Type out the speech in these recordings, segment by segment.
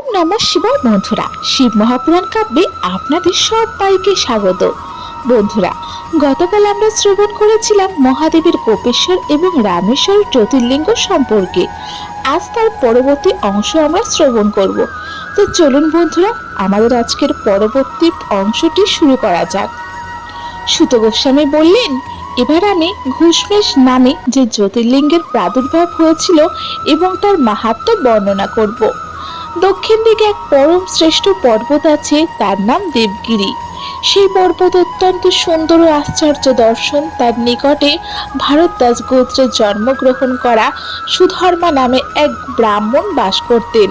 ওম নমঃ শিবায় বন্ধুরা। শিব মহাপুরাণ কাব্যে আপনাদের সবাইকে স্বাগত। বন্ধুরা, গতকাল আমরা শ্রবণ করেছিলাম মহাদেবের গোপেশ্বর এবং রামেশ্বর জ্যোতির্লিঙ্গ সম্পর্কে। আজ তার পরবর্তী অংশ আমরা শ্রবণ করব। তো চলুন বন্ধুরা, আমাদের আজকের পরবর্তী অংশটি শুরু করা যাক। সুত গোস্বামী বললেন, এবার আমি ঘুষমেশ নামে যে জ্যোতির্লিঙ্গের প্রাদুর্ভাব হয়েছিল এবং তার মাহাত্ম্য বর্ণনা করব। দক্ষিণ দিকে এক পরম শ্রেষ্ঠ পর্বত আছে, তার নাম দেবগিরি। সেই পর্বত অত্যন্ত সুন্দর ও আশ্চর্য দর্শন। তার নিকটে ভারতদাস গোত্রে জন্মগ্রহণ করা সুধর্মা নামে এক ব্রাহ্মণ বাস করতেন।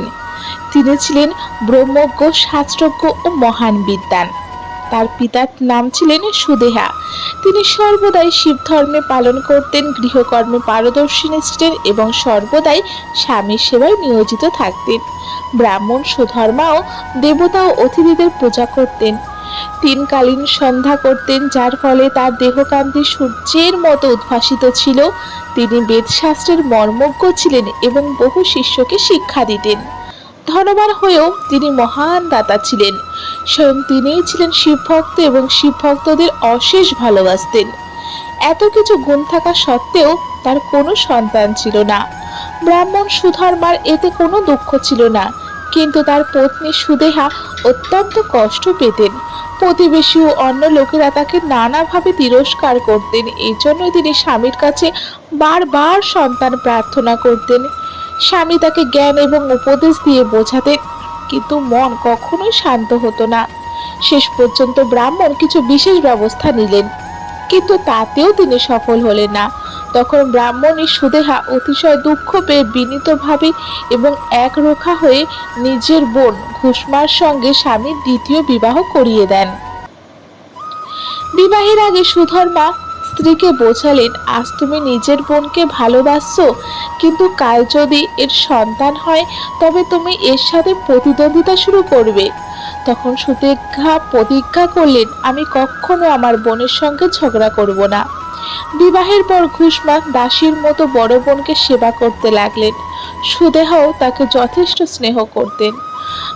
তিনি ছিলেন ব্রহ্মজ্ঞ, শাস্ত্রজ্ঞ ও মহান বিদ্বান। তার পিতার নাম ছিলেন সুদেহা। তিনি সর্বদাই শিব ধর্মে পালন করতেন, গৃহকর্মে পারদর্শিনী ছিলেন এবং সর্বদাই স্বামীর সেবায় নিয়োজিত থাকতেন। ব্রাহ্মণ সুধর্মাও দেবতা ও অতিথিদের পূজা করতেন। তিনকালীন সন্ধ্যা করতেন, যার ফলে তার দেহকান্তি সূর্যের মতো উদ্ভাসিত ছিল। তিনি বেদশাস্ত্রের মর্মজ্ঞ ছিলেন এবং বহু শিষ্যকে শিক্ষা দিতেন। ধনবান হয়েও তিনি মহান দাতা ছিলেন। স্বয়ং তিনিই ছিলেন শিবভক্ত এবং শিবভক্তদের অশেষ ভালোবাসতেন। এত কিছু গুণ থাকা সত্ত্বেও তার কোনো সন্তান ছিল না। ব্রাহ্মণ সুধর্মার এতে কোনো দুঃখ ছিল না, কিন্তু তার পত্নী সুদেহা অত্যন্ত কষ্ট পেতেন। প্রতিবেশী ও অন্য লোকেরা তাকে নানাভাবে তিরস্কার করতেন এই জন্য তিনি স্বামীর কাছে বারবার সন্তান প্রার্থনা করতেন। স্বামী তাকে জ্ঞান এবং উপদেশ দিয়ে বোঝাতেন কিন্তু মন কখনোই শান্ত হতো না। শেষ পর্যন্ত ব্রাহ্মণ কিছু বিশেষ ব্যবস্থা নিলেন, কিন্তু তাতেও তিনি সফল হলেন না। তখন ব্রাহ্মণী সুদেহা অতিশয় দুঃখ পেয়ে বিনীতভাবে এবং একরোখা হয়ে নিজের বোন ঘুষমার সঙ্গে স্বামীর দ্বিতীয় বিবাহ করিয়ে দেন। বিবাহের আগে সুধর্মা স্ত্রীকে বোঝালেন, আজ তুমি নিজের বোনকে ভালোবাসছো? কিন্তু কাল যদি এর সন্তান হয়, তবে তুমি এর সাথে প্রতিদ্বন্দ্বিতা শুরু করবে। তখন সুদেঘা প্রতিজ্ঞা করলেন, আমি কখনো আমার বোনের সঙ্গে ঝগড়া করব না। বিবাহের পর ঘুষমা দাসীর মতো বড় বোনকে সেবা করতে লাগলেন। সুদেহও তাকে যথেষ্ট স্নেহ করতেন।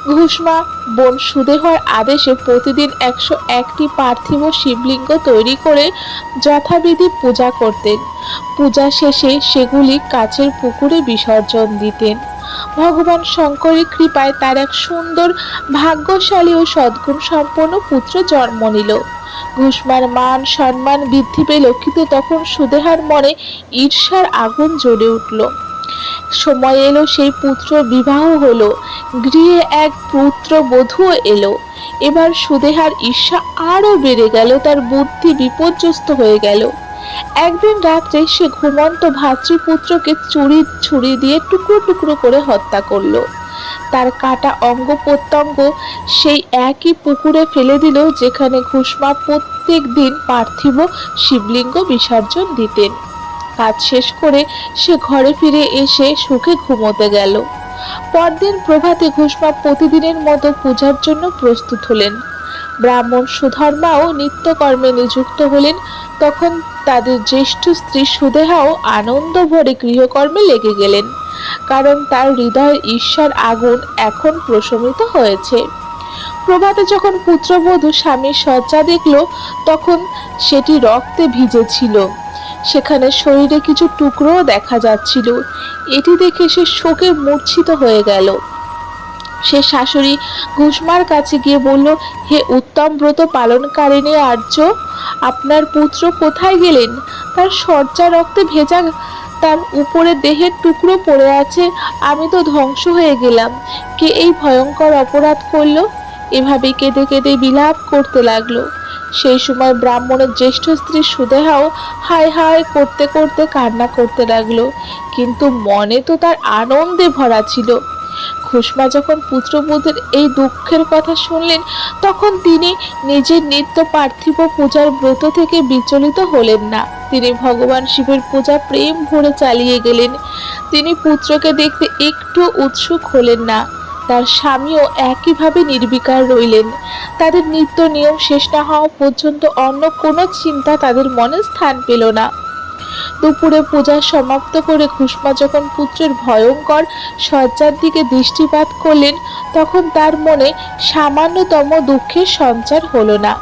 ঘুষমা, বোন সুদেহর আদেশে প্রতিদিন একশো একটি পার্থিব শিবলিঙ্গ তৈরি করে যথাবিধি পূজা করতেন। পূজা শেষে সেগুলি কাছের পুকুরে বিসর্জন দিতেন। ভগবান শঙ্করের কৃপায় তার এক সুন্দর, ভাগ্যশালী ও সদ্গুণ সম্পন্ন পুত্র জন্ম নিল। ঘুষমার মান, সম্মান বৃদ্ধি পেল কিন্তু তখন সুদেহার মনে ঈর্ষার আগুন জ্বলে উঠল। সময় এলো, সেই পুত্র বিবাহ হলো। গৃহে এক পুত্র বধূও এলো। এবার সুদেহার ঈর্ষা আরও বেড়ে গেল, তার বুদ্ধি বিপর্যস্ত হয়ে গেল। একদিন রাত্রে সে ঘুমন্ত ভাতৃপুত্রকে চুরি, ছুরি দিয়ে টুকরো টুকরো করে হত্যা করল। তার কাটা অঙ্গ প্রত্যঙ্গ সেই একই পুকুরে ফেলে দিল, যেখানে ঘুষমা প্রত্যেক দিন পার্থিব শিবলিঙ্গ বিসর্জন দিতেন। কাজ শেষ করে সে ঘরে ফিরে এসে সুখে ঘুমোতে গেল। পরদিন প্রভাতে ঘুষমা প্রতিদিনের মতো পূজার জন্য প্রস্তুত হলেন। ব্রাহ্মণ সুধর্মাও নিত্যকর্মে নিযুক্ত হলেন, তখন তাদের জ্যেষ্ঠ স্ত্রী সুদেহাও আনন্দ ভরে গৃহকর্মে লেগে গেলেন, কারণ তার হৃদয়ের ঈর্ষার আগুন এখন প্রশমিত হয়েছে। প্রভাতে যখন পুত্রবধূ স্বামীর শয্যা দেখল, তখন সেটি রক্তে ভিজেছিল। সেখানে শরীরে কিছু টুকরোও দেখা যাচ্ছিল। এটি দেখে সে শোকে মূর্ছিত হয়ে গেল। সে শাশুড়ি ঘুষমার কাছে গিয়ে বলল, হে উত্তম ব্রত পালনকারিণী আর্য, আপনার পুত্র কোথায় গেলেন? তার সজ্জা রক্তে ভেজা তার উপরে দেহের টুকরো পড়ে আছে, আমি তো ধ্বংস হয়ে গেলাম। কে এই ভয়ঙ্কর অপরাধ করল? এভাবে কেঁদে কেঁদে বিলাপ করতে লাগল। সেই সময় ব্রাহ্মণের জ্যেষ্ঠ স্ত্রী সুদেহাও হায় হায় করতে করতে কান্না করতে লাগল। কিন্তু মনে তো তার আনন্দে ভরা ছিল। খুশমা যখন পুত্রবধূর এই দুঃখের কথা শুনলেন, তখন তিনি নিজের নিত্য পার্থিব পূজার ব্রত থেকে বিচলিত হলেন না। তিনি ভগবান শিবের পূজা প্রেম ভরে চালিয়ে গেলেন। তিনি পুত্রকে দেখতে একটু উৎসুক হলেন না। তার স্বামীও একইভাবে নির্বিকার রইলেন। তাদের নিত্য নিয়ম শেষ না হওয়া পর্যন্ত অন্য কোনো চিন্তা তাদের মনে স্থান পেল না। দুপুরে পূজা সমাপ্ত করে খুশমা যখন পুত্রের ভয়ঙ্কর শয্যার দিকে দৃষ্টিপাত করলেন, তখন তার মনে সামান্যতম দুঃখের সঞ্চার হলো না।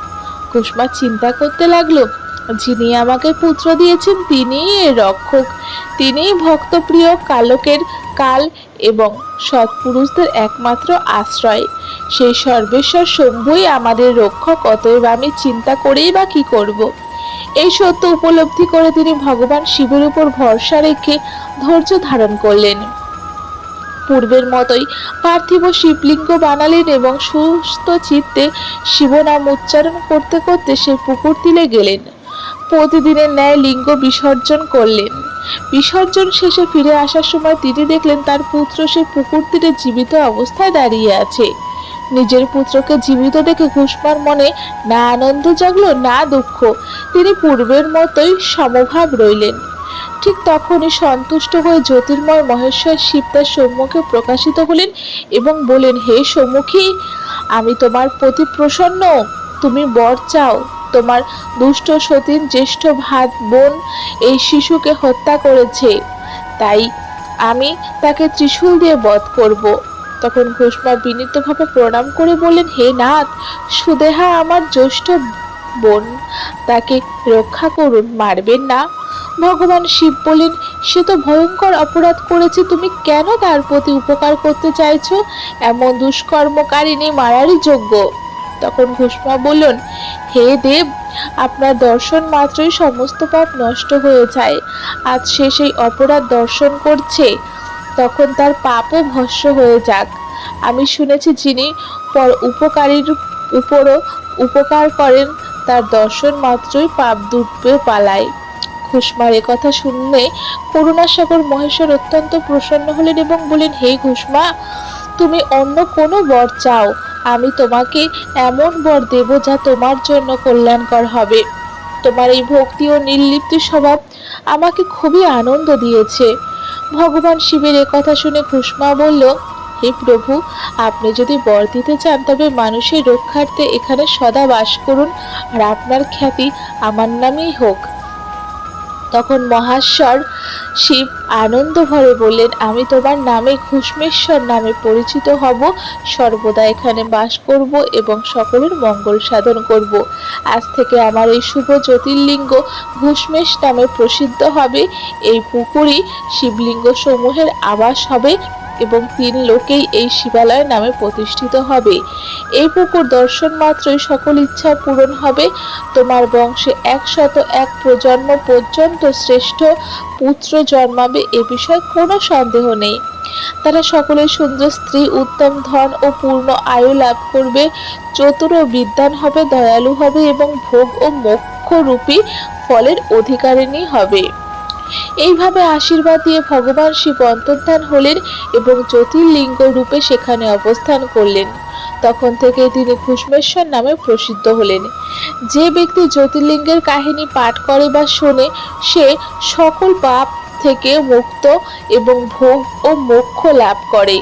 কুষ্মা চিন্তা করতে লাগল, যিনি আমাকে পুত্র দিয়েছেন, তিনিই রক্ষক। তিনিই ভক্তপ্রিয় কালকের কাল এবং সৎপুরুষদের একমাত্র আশ্রয়। সেই সর্বেশ্বর শম্ভুই আমাদের রক্ষক, অতএব আমি চিন্তা করেই বা কি করব। এই সত্য উপলব্ধি করে তিনি ভগবান শিবের উপর ভরসা রেখে ধৈর্য ধারণ করলেন। পূর্বের মতোই পার্থিব শিবলিঙ্গ বানালেন এবং সুস্থ চিত্তে শিবনাম উচ্চারণ করতে করতে সে পুকুর তিলে গেলেন। প্রতিদিনের ন্যায় লিঙ্গ বিসর্জন করলেন। বিসর্জন শেষে ফিরে আসার সময় তিনি দেখলেন তার পুত্র সে পুকুর তীরে জীবিত অবস্থায় দাঁড়িয়ে আছে। নিজের পুত্রকে জীবিত দেখে ঘুষমার মনে না আনন্দ জাগলো, না দুঃখ। তিনি পূর্বের মতোই সমভাব রইলেন। ঠিক তখনই সন্তুষ্ট হয়ে জ্যোতির্ময় মহেশ্বর শিব তার সম্মুখে প্রকাশিত হলেন এবং বলেন হে সম্মুখী, আমি তোমার প্রতি প্রসন্ন। তুমি বর চাও। তোমার দুষ্ট সতীন জ্যেষ্ঠ ভাত বোন এই শিশুকে হত্যা করেছে। তাই আমি তাকে ত্রিশূল দিয়ে বধ করব। তখন ঘোষমা বিনীতভাবে প্রণাম করে বললেন, হে নাথ, সুদেহা আমার জ্যেষ্ঠ বোন, তাকে রক্ষা করুন, মারবেন না। ভগবান শিব বলেন সে তো ভয়ঙ্কর অপরাধ করেছে, তুমি কেন তার প্রতি উপকার করতে চাইছো? এমন দুষ্কর্মকারিণী মারারই যোগ্য। তখন ঘোষমা বললেন, হে দেব, আপনার দর্শন মাত্রই সমস্ত পাপ নষ্ট হয়ে যায়। আজ সে সেই অপরাধ দর্শন করছে, তখন তার পাপও ভস্য হয়ে যাক। আমি শুনেছি যিনি পর উপকারীর উপরও উপকার করেন, তার দর্শন মাত্রই পাপ ডুববে পালায়। ঘুষমার কথা শুনলে করুণাসাগর মহেশ্বর অত্যন্ত প্রসন্ন হলেন এবং বলেন হে ঘুষমা, তুমি অন্য কোনো বর চাও আমি তোমাকে এমন বর দেব যা তোমার জন্য কল্যাণকর হবে। তোমার এই ভক্তি ও নির্লিপ্ত স্বভাব আমাকে খুবই আনন্দ দিয়েছে। ভগবান শিবের কথা শুনে ঘুষমা বলল, হে প্রভু, আপনি যদি বর দিতে চান, তবে মানুষের রক্ষার্থে এখানে সদা বাস করুন, আর আপনার খ্যাতি আমার নামেই হোক। তখন মহাশ্বর শিব আনন্দ ভরে বললেন, আমি তোমার নামে ঘুষ্মেশ্বর নামে পরিচিত হব। সর্বদা এখানে বাস করব এবং সকলের মঙ্গল সাধন করব। আজ থেকে আমার এই শুভ জ্যোতির্লিঙ্গ ঘুষ্মেশ নামে প্রসিদ্ধ হবে। এই পুকুরই শিবলিঙ্গ সমূহের আবাস হবে। এবং তিন লোকেই এই শিবালয় নামে প্রতিষ্ঠিত হবে। এই পুকুর দর্শন মাত্রই সকল ইচ্ছা পূরণ হবে। তোমার বংশে একশত এক প্রজন্ম পর্যন্ত শ্রেষ্ঠ পুত্র জন্মাবে এ বিষয়ে কোনো সন্দেহ নেই। তারা সকলে সুন্দর স্ত্রী, উত্তম ধন ও পূর্ণ আয়ু লাভ করবে। চতুর ও বিদ্যান হবে, দয়ালু হবে এবং ভোগ ও মোক্ষ রূপী ফলের অধিকারিণী হবে। এইভাবে আশীর্বাদ দিয়ে ভগবান শিব অন্তর্ধান হলেন এবং জ্যোতির্লিঙ্গ রূপে সেখানে অবস্থান করলেন। তখন থেকে তিনি ঘুষ্মেশ্বর নামে প্রসিদ্ধ হলেন। যে ব্যক্তি জ্যোতির্লিঙ্গের কাহিনী পাঠ করে বা শোনে, সে সকল পাপ থেকে মুক্ত এবং ভোগ ও মোক্ষ লাভ করে।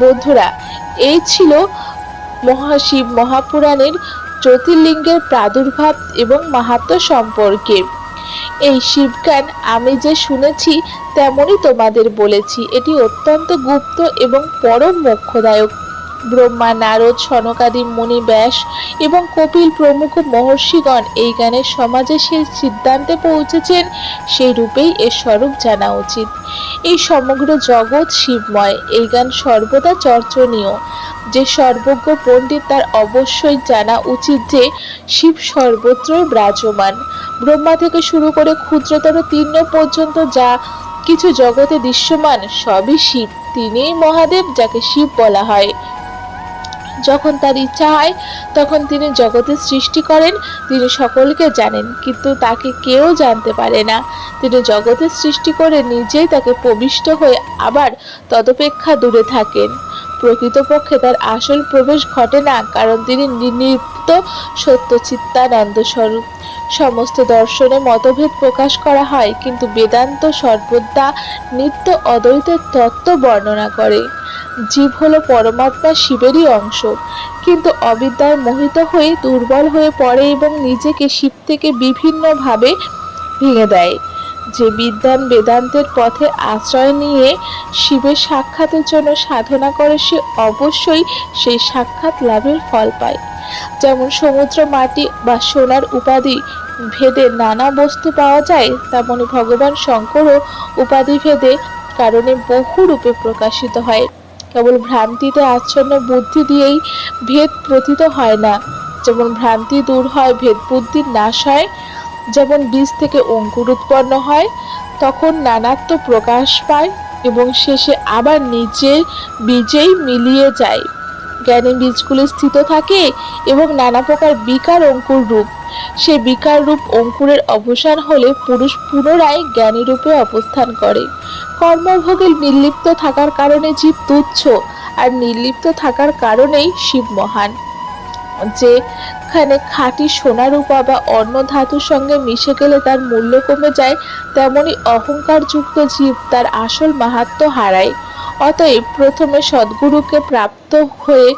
বন্ধুরা, এই ছিল মহাশিব মহাপুরাণের জ্যোতির্লিঙ্গের প্রাদুর্ভাব এবং মাহাত্ম সম্পর্কে। এই শিবগান আমি যে শুনেছি তেমনই তোমাদের বলেছি। এটি অত্যন্ত গুপ্ত এবং পরম মোক্ষদায়ক। ব্রহ্মা, নারদ, সনকাদি, মুনি, ব্যাস এবং কপিল প্রমুখ মহর্ষিগণ এই গানের সমাজে সেই সিদ্ধান্তে পৌঁছেছেন, সেই রূপেই এর স্বরূপ জানা উচিত। এই সমগ্র জগৎ শিবময়, এই গান সর্বদা চর্চনীয়। যে সর্বজ্ঞ পণ্ডিত তার অবশ্যই জানা উচিত যে, শিব সর্বত্রই বিরাজমান। ব্রহ্মা থেকে শুরু করে ক্ষুদ্রতর তিন্ন পর্যন্ত যা কিছু জগতে দৃশ্যমান, সবই শিব। তিনিই মহাদেব যাকে শিব বলা হয়। যখন তার ইচ্ছা হয়, তখন তিনি জগতের সৃষ্টি করেন, তিনি সকলকে জানেন, কিন্তু তাকে কেউ জানতে পারে না। তিনি জগতের সৃষ্টি করে নিজেই তাকে প্রবিষ্ট হয়ে আবার তদপেক্ষা দূরে থাকেন। প্রকৃতপক্ষে তার আসল প্রবেশ ঘটে না, কারণ তিনি নির্লিপ্ত সত্য চিত্তানন্দ স্বরূপ। সমস্ত দর্শনে মতভেদ প্রকাশ করা হয়, কিন্তু বেদান্ত সর্বদা নিত্য অদ্বৈতের তত্ত্ব বর্ণনা করে। জীব হলো পরমাত্মা শিবেরই অংশ। কিন্তু অবিদ্যায় মোহিত হয়ে দুর্বল হয়ে পড়ে এবং নিজেকে শিব থেকে বিভিন্নভাবে ভেঙে দেয়। যে বিদ্যান বেদান্তের পথে আশ্রয় নিয়ে শিবের সাক্ষাতের জন্য সাধনা করে, সে অবশ্যই সেই সাক্ষাৎ লাভের ফল পায়। যেমন সমুদ্র মাটি বা সোনার উপাধি ভেদে নানা বস্তু পাওয়া যায়, তেমনি ভগবান শঙ্করও উপাধি ভেদে কারণে বহু রূপে প্রকাশিত হয়। কেবল ভ্রান্তিতে আচ্ছন্ন বুদ্ধি দিয়েই ভেদ প্রথিত হয় না। যেমন ভ্রান্তি দূর হয়, ভেদ বুদ্ধির নাশ হয়। যেমন বীজ থেকে অঙ্কুর উৎপন্ন হয়, তখন নানাত্ব প্রকাশ পায় এবং শেষে আবার নিজের বীজেই মিলিয়ে যায়। জ্ঞানী বীজগুলি স্থিত থাকে এবং নানা প্রকার বিকার অঙ্কুর রূপ। সে বিকার রূপ অঙ্কুরের অবসান হলে পুরুষ পুনরায় জ্ঞানী রূপে অবস্থান করে। কর্মভোগে নির্লিপ্ত থাকার কারণে জীব তুচ্ছ, আর নির্লিপ্ত থাকার কারণেই শিব মহান। যেখানে খাঁটি সোনা রূপা বা অন্য ধাতুর সঙ্গে মিশে গেলে তার মূল্য কমে যায়, তেমনি অহংকারযুক্ত জীব তার আসল মাহাত্ম্য হারায়। অতএব প্রথমে সদ্গুরুকে প্রাপ্ত হয়ে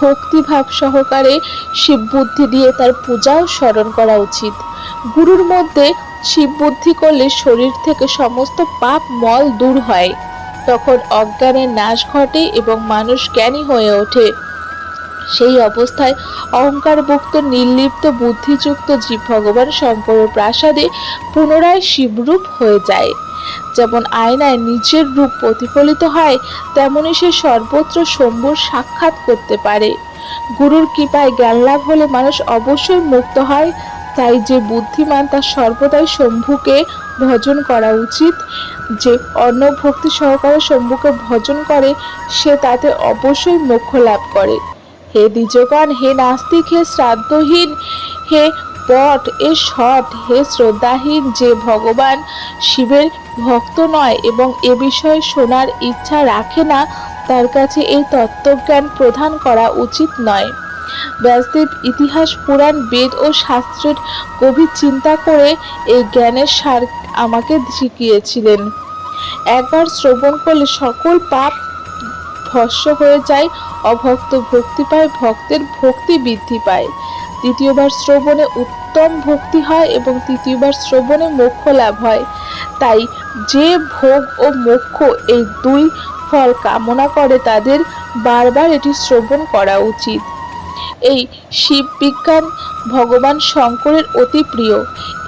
ভক্তিভাব সহকারে শিব বুদ্ধি দিয়ে তার পূজাও স্মরণ করা উচিত। গুরুর মধ্যে শিব বুদ্ধি করলে শরীর থেকে সমস্ত পাপ, মল দূর হয়। তখন অজ্ঞানের নাশ ঘটে এবং মানুষ জ্ঞানী হয়ে ওঠে। সেই অবস্থায় অহংকারভুক্ত, নির্লিপ্ত, বুদ্ধিযুক্ত জীব ভগবান শঙ্করের প্রাসাদে পুনরায় শিবরূপ হয়ে যায়। যেমন আয়নায় নিজের রূপ প্রতিফলিত হয়, তেমনি সে সর্বত্র শম্ভুর সাক্ষাৎ করতে পারে। গুরুর কৃপায় জ্ঞান লাভ হলে মানুষ অবশ্যই মুক্ত হয়, তাই যে বুদ্ধিমান তার সর্বদাই শম্ভুকে ভজন করা উচিত। যে অন্য ভক্তি সহকারে শম্ভুকে ভজন করে, সে তাতে অবশ্যই মোক্ষ লাভ করে। হে দ্বিজগণ, হে নাস্তিক, হে শ্রাদ্ধহীন, হে পট এ সৎ, হে শ্রদ্ধাহীন যে ভগবান। শিবের ভক্ত নয় এবং এ বিষয়ে শোনার ইচ্ছা রাখে না, তার কাছে এই তত্ত্বজ্ঞান প্রদান করা উচিত নয়। ব্যাসদেব ইতিহাস, পুরাণ, বেদ ও শাস্ত্রের গভীর চিন্তা করে এই জ্ঞানের সার আমাকে শিখিয়েছিলেন। একবার শ্রবণ করলে সকল পাপ ভস্য হয়ে যায়, অভক্ত ভক্তি পায়, ভক্তের ভক্তি বৃদ্ধি পায়। দ্বিতীয়বার শ্রবণে উত্তম ভক্তি হয় এবং তৃতীয়বার শ্রবণে মোক্ষ লাভ হয়। তাই যে ভোগ ও মোক্ষ এই দুই ফল কামনা করে তাদের বারবার এটি শ্রবণ করা উচিত। এই শিব বিজ্ঞান ভগবান শঙ্করের অতি প্রিয়।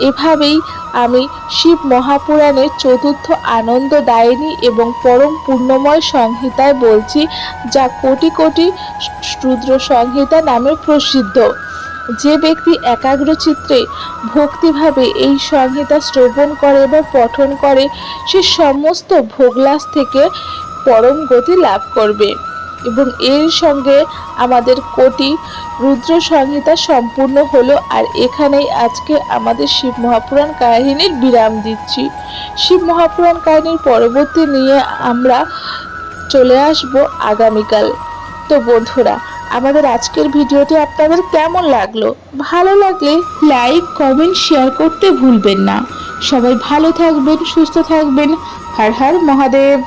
এভাবেই আমি শিব মহাপুরাণের চতুর্থ আনন্দ আনন্দদায়িনী এবং পরম পূর্ণময় সংহিতায় বলছি, যা কোটি কোটি রুদ্র সংহিতা নামে প্রসিদ্ধ। যে ব্যক্তি একাগ্রচিত্রে ভক্তিভাবে এই সংহিতা শ্রবণ করে বা পঠন করে, সে সমস্ত ভোগলাস থেকে পরম গতি লাভ করবে। এবং এর সঙ্গে আমাদের কোটি রুদ্র সংহিতা সম্পূর্ণ হলো আর এখানেই আজকে আমাদের শিব মহাপুরাণ কাহিনীর বিরাম দিচ্ছি। শিব মহাপুরাণ কাহিনীর পরবর্তী নিয়ে আমরা চলে আসব আগামীকাল। তো বন্ধুরা আমাদের আজকের ভিডিওটি আপনাদের কেমন লাগল? ভালো লাগলে লাইক, কমেন্ট, শেয়ার করতে ভুলবেন না। সবাই ভালো থাকবেন, সুস্থ থাকবেন। হর হর মহাদেব।